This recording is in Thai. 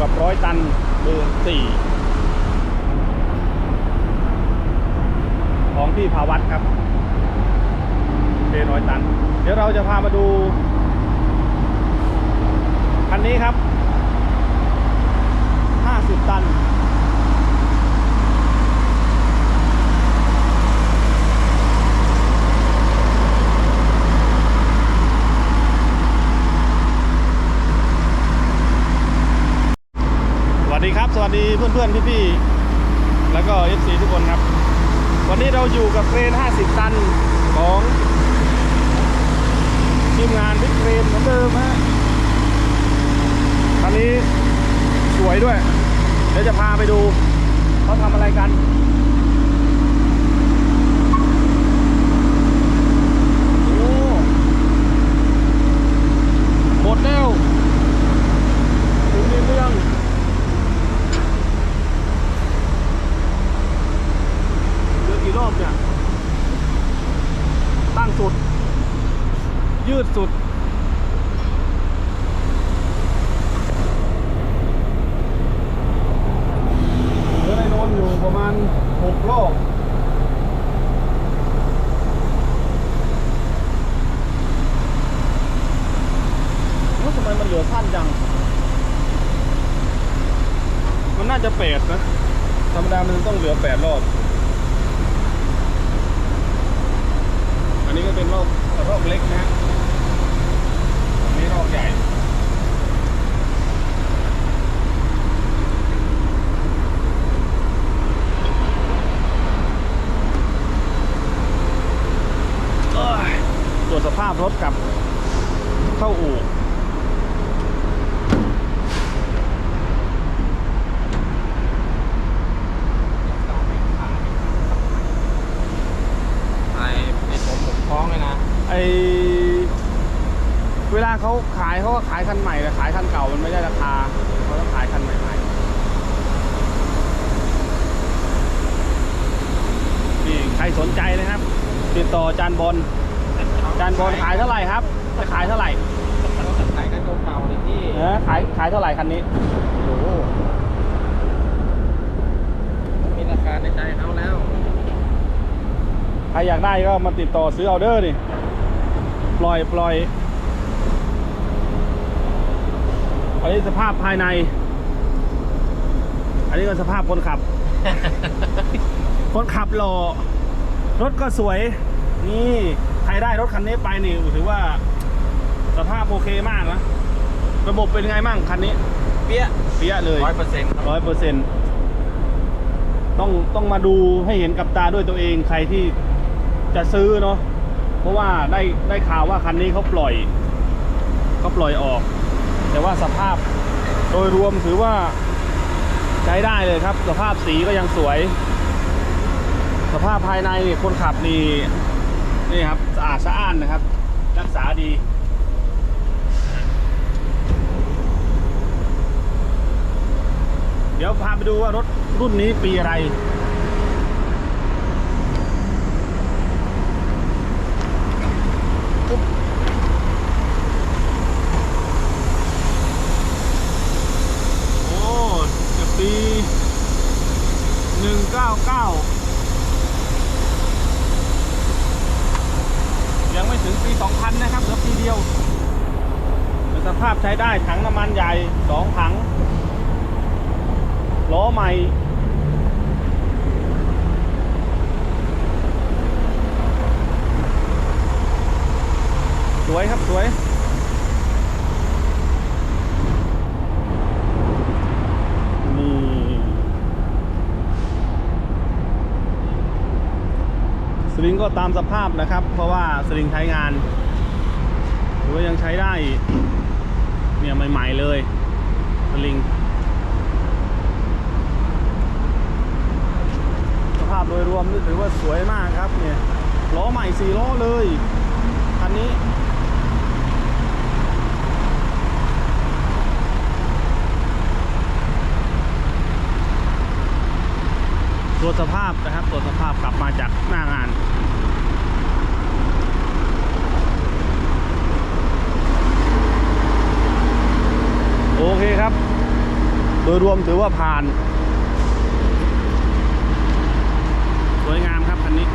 กับร้อยตันเบอร์สี่ของพี่ภาวัตครับเบนอยตัน เดี๋ยวเราจะพามาดู คันนี้ครับ 50 ตัน สวัสดีเพื่อนๆพี่ๆแล้วก็ FC ทุกคนครับ วันนี้เราอยู่กับเครน 50 ตันของทีมงานบิ๊กเครนเหมือนเดิมฮะคันนี้สวยด้วย เดี๋ยวจะพาไปดูเขาทำอะไรกัน โอ้หมดแล้วถึงในเรื่อง เหลือกี่รอบเนี่ย ตั้ง สุด ยืดสุด เหลือในโนนอยู่ประมาณหกรอบว่าทำไมมันเหลือสั้นจัง มันน่าจะแปดนะ ธรรมดามันต้องเหลือแปดรอบ อกรอบเล็กนะฮะอันนี้รอบใหญ่ตรวจสภาพรถกับเข้าอู่ ไอ้ไอ้ผมผมท้องเลยนะ ไอ เวลาเขาขายเขาก็ขายคันใหม่แต่ขายคันเก่ามันไม่ได้ราคาเขาต้องขายคันใหม่ๆนี่ใครสนใจนะครับ ติดต่อจานบอลจานบอลขายเท่าไหร่ครับจะขายเท่าไหร่ขายกันเก่าๆเลยที่เออขายขายเท่าไหร่คันนี้โอ้โหมีราคาในใจเขาแล้วใครอยากได้ก็มาติดต่อซื้อออเดอร์ดิ ปล่อยปล่อยอันนี้สภาพภายใน อันนี้ก็สภาพคนขับ คนขับหล่อรถก็สวย นี่ใครได้รถคันนี้ไปนี่ถือว่า สภาพโอเคมากนะ ระบบเป็นไงมั่งคันนี้ เปี้ยเปี้ยเลยร้อยเปอร์เซ็นต์ครับร้อยเปอร์เซ็นต์ต้องต้องมาดูให้เห็นกับตาด้วยตัวเองใครที่จะซื้อเนาะ เพราะว่าได้ได้ข่าวว่าคันนี้เขาปล่อยเขาปล่อยออก แต่ว่าสภาพโดยรวมถือว่าใช้ได้เลยครับ สภาพสีก็ยังสวย สภาพภายในนี่คนขับนี่นี่ครับสะอาดสะอ้านนะครับ รักษาดีเดี๋ยวพาไปดูว่ารถรุ่นนี้ปีอะไร โอ้จะปี หนึ่งเก้าเก้ายังไม่ถึงปีสองพันนะครับเหลือปีเดียวสภาพใช้ได้ถังน้ำมันใหญ่สองถัง ล้อใหม่สวยครับ สวย ลิงก็ตามสภาพนะครับ เพราะว่าสลิงใช้งานถือว่ายังใช้ได้เนี่ยใหม่ ๆ เลยสลิง สภาพโดยรวมนี่ถือว่าสวยมากครับเนี่ยล้อใหม่สี่ล้อเลยคันนี้ ตรวจสภาพนะครับตรวจสภาพกลับมาจากหน้างานโอเคครับ โดยรวมถือว่าผ่าน สวยงามครับคันนี้